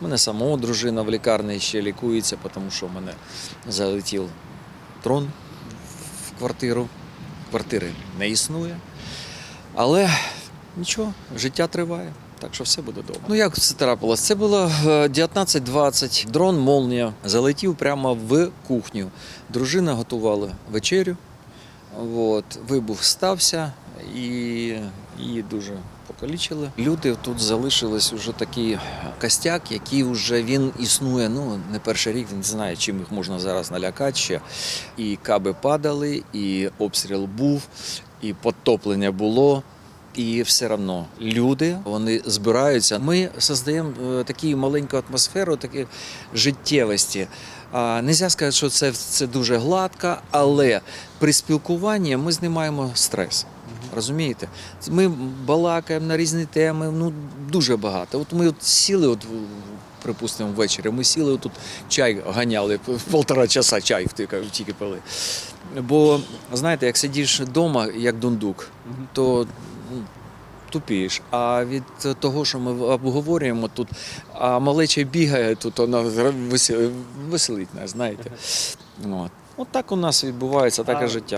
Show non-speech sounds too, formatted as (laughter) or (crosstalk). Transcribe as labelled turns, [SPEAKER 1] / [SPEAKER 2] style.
[SPEAKER 1] У мене самого дружина в лікарні ще лікується, тому що в мене залетів дрон в квартиру. Квартири не існує. Але нічого, життя триває. Так що все буде добре. Ну як це трапилось? Це було е, 19.20. Дрон Молнія залетів прямо в кухню. Дружина готувала вечерю. От, вибух стався і її дуже покалічили. Люди тут залишились уже такий костяк, який вже він існує. Ну не перший рік, не знаю, чим їх можна зараз налякати ще. І каби падали, і обстріл був, і потоплення було. І все одно люди вони збираються. Ми создаємо е, таку маленьку атмосферу, такі життєвості. А, нельзя сказати, що це, це дуже гладко, але при спілкуванні ми знімаємо стрес. Розумієте? Ми балакаємо на різні теми, ну дуже багато. От ми от сіли, от, припустимо, ввечері, ми сіли тут чай ганяли, (laughs) полтора часа чай тільки, пили. Бо знаєте, як сидиш вдома, як дундук, то ну, тупієш. А від того, що ми обговорюємо тут, а малеча бігає, тут вона веселить нас, знаєте. От. От так у нас відбувається таке життя.